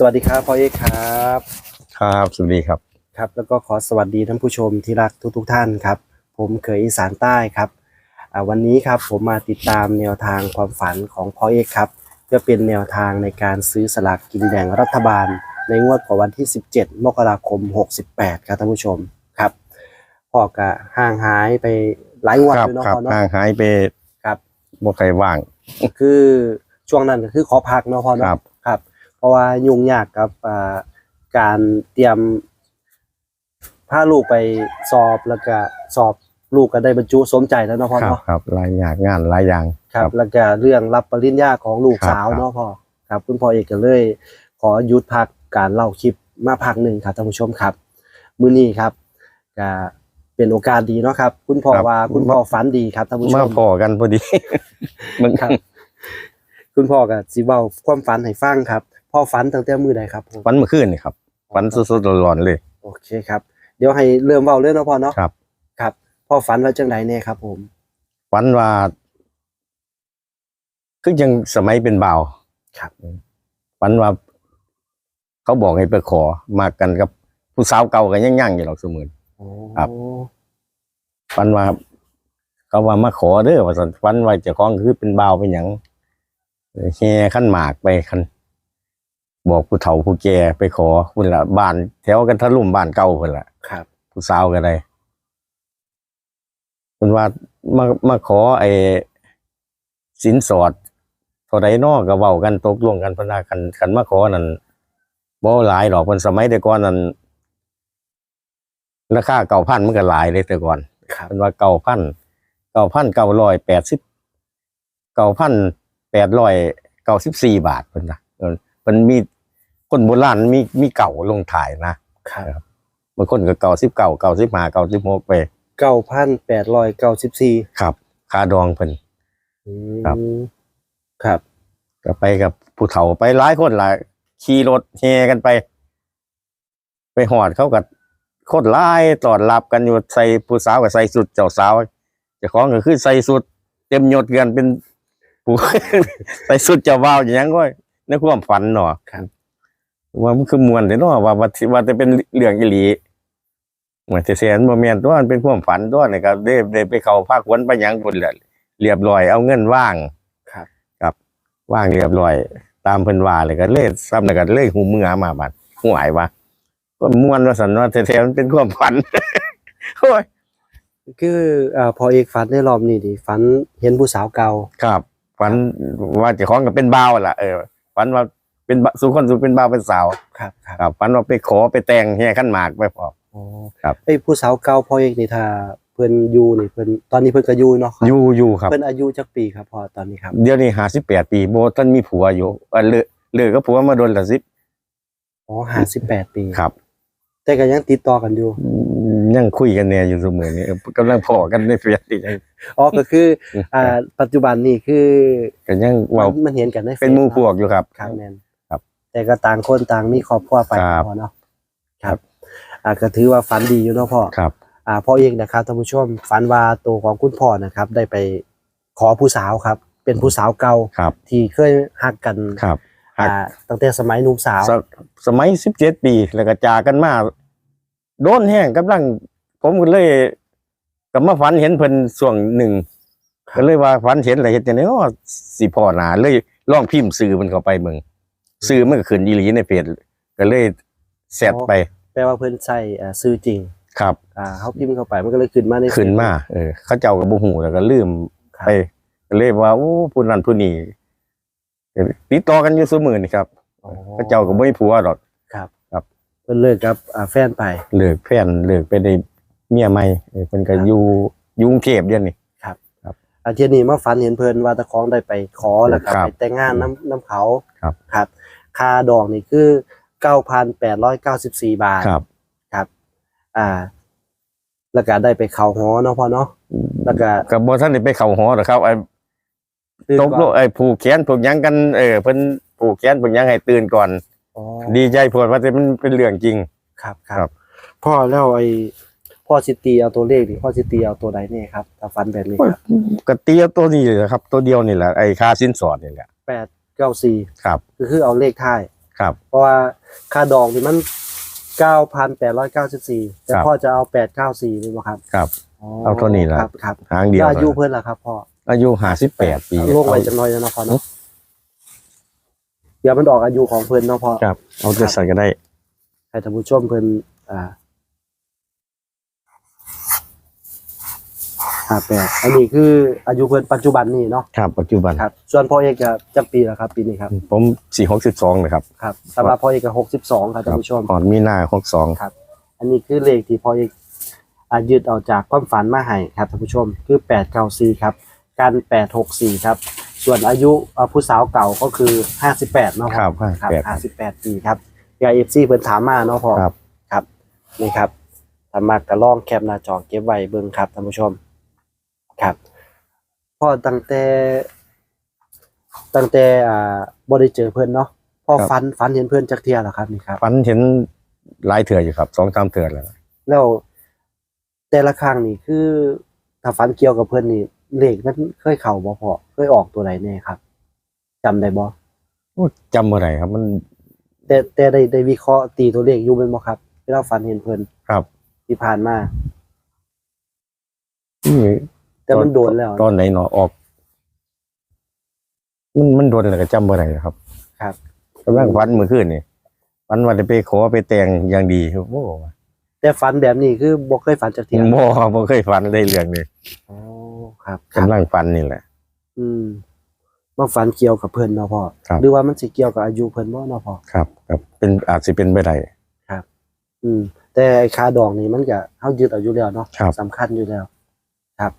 สวัสดีครับพ่อเอกครับ ครับสวัสดีครับครับ แล้วก็ขอสวัสดีท่านผู้ชมที่รักทุก ๆ ท่านครับ ผมเคยอีสานใต้ครับอ่าวันนี้ครับผมมาติดตามแนวทางความฝันของพ่อเอกครับเพื่อเป็นแนวทางในการซื้อสลากกินแบ่งรัฐบาล ในงวดของวันที่ 17 มกราคม 68 ครับท่านผู้ชมครับพ่อก็ห่างหายไปหลายงวดครับเลยเนาะครับพ่อเนาะห่างหายไปครับบ่ใครว่าง คือช่วงนั้นก็คือขอพักเนาะพ่อคเนาะรับครับ เพราะว่ายุ่งยากกับอ่าการเตรียมพาลูกไปสอบแล้วก็สอบลูกก็ได้บรรจุสมใจแล้วเนาะพ่อครับเนาะครับหลายอย่างงานหลายอย่างครับ แล้วก็เรื่องรับปริญญาของลูกครับสาวครับเนาะพ่อครับคุณพ่อเอกก็เลย ขอหยุดพักการเล่าคลิปมาพักหนึ่งครับท่านผู้ชมครับ มื้อนี้ครับก็เป็นโอกาสดีเนาะครับ คุณพ่อว่าคุณพ่อฝันดีครับท่านผู้ชมามพอกันพอดีมันครับ คุณพ่อก็สิเว้าความฝันให้ฟังครับพ่อฝันตั้งแต่มื้อใดครับผมวันเมื่อคืนนี่ครับวันสดๆร้อนๆเลย โอเคครับ เดี๋ยวให้เริ่มเว้าเรื่องเนาะพ่อเนาะครับ ครับพ่อฝันว่าจังไดแน่ครับ ผมวันว่าคือยังสมัยเป็นบ่าวครับวันว่า เขาบอกให้ไปขอมากันกับผู้สาวเก่ากันยังยั่งอยู่หรอกเสมอโอ้ครับวันว่าเขาว่ามาขอเด้อว่าสันวันว่าเจะคล้าของคือเป็นบ่าวเป็นหยัง แห่ขั้นหมากไปคันบอกผู้เฒ่าผู้แก่ไปขอพุ่นละบ้านแถวกันทะลุมบ้านเก่าพุ่นละครับ ผู้สาวกันเลยคุณว่ามามาขอไอ้สินสอดเท่าใดนอกก็เว้ากันตกลงกันเพนว่าคันคันมาขอนั่นบ่หลายดอกเพิ่นสมัยแต่ก่อนนั่นราคาเก่าพันมันก็หลายเลยแต่ก่อนครับเป็นว่าเก่าพันเก่าพันเก่าร้อยแปดสิบเก่าพัน แปดร้อยเก้าสิบสี่บาทเพิ่นนะเออมันมีคนโบราณมีมีเก่าลงถ่ายนะครับบางคนก็เก่าสิบเก่าเก่าสิบห้าเก่าสิบหกไปเก้าพันแปดร้อยเก้าสิบสี่ครับคาดองเพิ่นครับครับก็ไปกับผู้เฒ่าไปหลายคนหลายขี่รถแห่กันไป ไปหอดเขากับโคตรลายตอดรับกันอยู่ใส่ผู้สาวกับใส่สุดเจ้าสาวเจ้าของก็คือใส่สุด เต็มยศกันเป็น ผู้ใส่สุดเจ้าบ่าวอย่างนั้นก็ในความฝันเนาะครับ ว่ามันคือมวนเด้เนาะว่าว่าที่ว่าจะเป็นเรื่องอีหลีเหมือนเสียนบ่แม่นตัวมันเป็นความฝันตัวนี่ก็ได้ได้ไปเข้าภาคหวนไปหยังพุ่นแหละเรียบร้อยเอาเงินว่างครับว่างเรียบร้อย ตามเพิ่นว่าเลยก็เลยซ้ำแล้วก็เลยหูเมื่อมาบัดห่วยว่าก็ม่วนว่าสันว่าแท้ๆมันเป็นความฝันโอ้ยคืออ่าพอเอกฝันในรอบนี้ดิฝันเห็นผู้สาวเก่าครับ ฝันว่าเจ้าของก็เป็นบ่าวล่ะเออฝันว่าเป็นบ่าวสู่คนสู่เป็นบ่าวเป็นสาวครับครับครับฝันว่าไปขอไปแต่งแห่ขันหมากไปพออ๋อครับไอ้ยผู้สาวเก่าพอเอกนี่ถ้าเพิ่นอยู่นี่เพิ่นตอนนี้เพิ่นก็อยู่เนาะครับอยู่อยู่ครับ เพิ่นอายุจักปีครับพอตอนนี้ครับเดี๋ยวนี้ห้าสิบแปดปีโบท่านมีผัวอยู่เออเลิกเลิกก็ผัวมาโดนละสิบอ๋อห้าสิบแปดปี ครับ แต่ก็ยังติดต่อกันอยู่อืม ยังคุยกันเนี่ยอยู่เสมอนี่เออกำลังพอกันในเฟซอีกยังอ๋อก็คืออ่าปัจจุบันนี่คือก็ยังเว่ามันมันเห็นกันในเป็นหมู่พวกกอยู่ครับครับแมนครับ แต่ก็ต่างคนต่างมีครอบครัวไปครับพอเนาะครับอ่าก็ถือว่าฝันดีอยู่เนาะพ่อครับอ่าพ่อเองนะครับท่านผู้ชมฝันว่าตัวของคุณพ่อนะครับ ได้ไปขอผู้สาวครับ เป็นผู้สาวเก่าครับที่เคยฮักกันครับฮักอ่าตั้งแต่สมัยหนุ่มสาวสสมัยสิบเจ็ดปี แล้วก็จากกันมา โดนแห้งกำลัง ผมก็เลยก็มาฝันเห็นเพิ่นช่วงหนึ่งครับก็เลยว่าฝันเห็นอะไรเห็นจังได๋อ๋อสิพ่อหนาเลยลองพิมพ์สื่อมันเข้าไปเบิ่งสื่อมันก็ขึ้นอีหลีในเพจก็เลยแซดไป แปลว่าเพิ่นใส่อ่าซื้อจริง ครับ อ่าเขาพิมพ์เข้าไปมันก็เลยขึ้นมาในขึ้นมาเออ เขาเจ้าก็บ่ฮู้แล้วก็ลืมครับไปก็เลยว่าโอ้ผู้นั้นผู้นี้ก็ติดต่อกันอยู่ซุมื้อนี่ครับอ๋อเขาเจ้าก็บ่มีผัวดอกครับครับเพิ่นเลิกกับอ่าแฟนไป เลิกแฟนเลิกไปได้เมียใหม่เออเพิ่นก็ครับ อยู่อยู่กรุงเทพเดี๋ยวนี้ อาเทียนี้มาฝันเห็นเพิ่นว่าตะของได้ไปขอแล้วก็ครับไปแต่งงานน้ำน้ำเขาครับ ครับค่าดอกนี่คือ 9,894 บาทครับครับอ่า แล้วก็ได้ไปเข้าหอเนาะพ่อเนาะแล้วก็ก็บ่ทันได้ไปเข้าหอดอกครับไอ้ตื่นตกโลก่อนไอ้ผูกแขนผูกหยังกันเออเพิ่นผูกแขนผูกหยังให้ตื่นก่อน อ๋อดีใจโพดว่าแต่มันเป็นเรื่องจริง ครับคครัรับ บ พ่อแล้วไอ้พ่อสิตีเอาตัวเลขนี่พ่อสิตีเอาตัวใดเนี่ยครับถ้าฟันแบบนี้ครับก็เตียวตัวนี้แหละครับ ตัวเดียวนี่แหละไอ้ค่าสินสอดนี่แหละแปดเก้าสี่ครับ ก็คือเอาเลขท้าย ครับ เพราะว่าค่าดอกนี่มันเก้าพันแปดร้อยเก้าสิบสี่แต่ครับพ่อจะเอาแปดเก้าสี่นี่บ่ครับครับเอาเท่านี้ล่ะ ครับครับหางเดียวแล้วอายุเพิ่นล่ะครับพ่ออายุห้าสิบแปดปีโลกไว้จังน้อยแล้วเนาะพ่อเนาะ เดี๋ยวมันออกอายุของเพิ่นเนาะพ่อครับ เอาจะใส่ก็ได้ให้ท่านผู้ชมเพิ่นอ่าห้าแปดอันนี้คืออายุเพิ่นปัจจุบันนี่เนาะครับ ปัจจุบันครับ ส่วนพ่อเอกจะจักปีแล้วครับปีนี้ครับ ผมสี่หกสิบสองเลยครับครับสำหรับพ่อเอกก็หกสิบสองครับท่านผู้ชมก่อนมีหน้าหกสองอันนี้คือเลขที่พ่อเอกอายึดเอาจากความฝันมาให้ครับท่านผู้ชมคือแปดเก้าสี่ครับ กันแปดหกสี่ครับ ส่วนอายุอ่าผู้สาวเก่าก็คือห้าสิบแปดเนาะครับครับแปดห้าสิบแปดปีครับยาเอฟซีเพิ่นถามมาเนาะพ่อ ครับ ครับนี่ครับสามารถกระล่องแคปหน้าจอเก็บไว้เบิ่งครับท่านผู้ชม ครับพ่อตั้งแต่ ตั้งแต่อ่าบ่ได้เจอเพิ่นเนาะพ่อครับ ฝันฝันเห็นเพิ่นจักเที่ยแล้วครับนี่ครับฟันเห็นหลายเถื่ออยู่ครับสองสามเถื่อแล้วแล้วแต่ละครั้งนี่คือถ้าฝันเกี่ยวกับเพิ่นนี่ เลขมันเคยเข้าบ่พอเคยออกตัวใดแน่ครับจำได้บ่จำเมื่อไหร่ครับ มัน แต่แต่ได้ได้วิเคราะห์ตีตัวเลขอยู่เป็นบ่ครับเวลาฝันเห็นเพิ่นครับ ที่ผ่านมานี่แต่มันโดนแล้ว ตอนไหนเนาะออก มันมันโดนอะไรก็จำเมื่อไหร่ครับ ครับกำลังฟันเมื่อคืนนี่ฟันว่าจะไปขอไปแต่งอย่างดีโอ้โหแต่ฝันแบบนี้คือบ่เคยฝันจักเที่ยโม่บ่เคยฟันได้เรื่องนี้อ๋อ ครับครับกำลังฟันนี่แหละ อืมมาฝันเกี่ยวกับเพิ่นเนาะพ่อครับ หรือว่ามันสิเกี่ยวกับอายุเพิ่นบ่เนาะพ่อครับครับเป็นอาจจะเป็นไปได้ อืม แต่ไอ้ค่าดอกนี่มันก็เฮายึดเอาอยู่แล้วเนาะครับ สำคัญอยู่แล้ว ครับ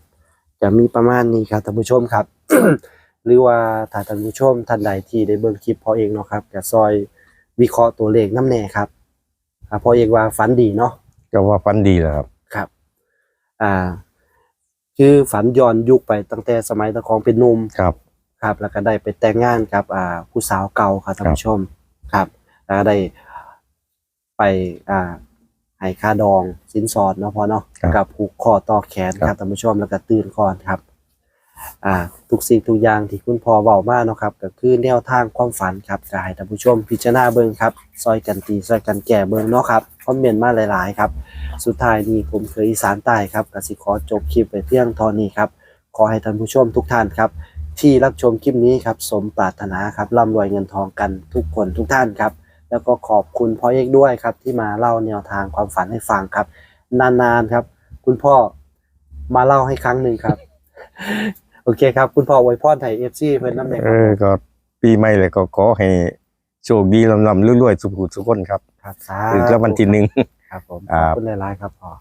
จะมีประมาณนี้ครับท่านผู้ชมครับ หรือว่าถ้าท่านผู้ชมท่านใดที่ได้เบิ่งคลิปพอเองเนาะครับจะซอยวิเคราะห์ตัวเลขน้ำแน่ครับอ่าพอเองว่าฝันดีเนาะ ก็ว่าฟันดีแล้วครับ ครับ อ่า คือฝันย้อนยุคไปตั้งแต่สมัยตะคองเป็นหนุ่มครับ ครับ แล้วก็ได้ไปแต่งงานกับอ่าผู้สาวเก่าครับท่านผู้ชมครับแล้วก็ได้ไปอ่าให้ค่าดองสินสอดเนาะพอเนาะครับ กับผูกคอต่อแขนคครัรับบท่านผู้ชมแล้วก็ตื่นก่อนครับ อ่าทุกสิ่งทุกอย่างที่คุณพ่อเว้ามาเนาะครับก็คือแนวทางความฝันครับก็ให้ท่านผู้ชมพิจารณาเบิ่งครับซอยกันตีซอยกันแก่เบิ่งเนาะครับคอมเมนต์มาหลาย ๆ ครับ สุดท้ายนี้ผมเคยอีสานใต้ครับกสิขอจบคลิปไปเพียงเท่านี้ครับขอให้ท่านผู้ชมทุกท่านครับ ที่รับชมคลิปนี้ครับสมปรารถนาครับร่ำรวยเงินทองกันทุกคนทุกท่านครับ แล้วก็ขอบคุณพ่อเอกด้วยครับ ที่มาเล่าแนวทางความฝันให้ฟังครับ นานๆครับ คุณพ่อมาเล่าให้ครั้งหนึ่งครับ โอเคครับ คุณพ่อไวยพรไทยเอฟซีเพื่อนน้ำแดงเออก็ปีใหม่เลยก็ขอให้โชคดีลำลำรวยๆสุขุสุขคนครับครับสาถึงแล้ววันที่หนึ่งครับผมครัขอบบคุณหลายๆครับพ่อ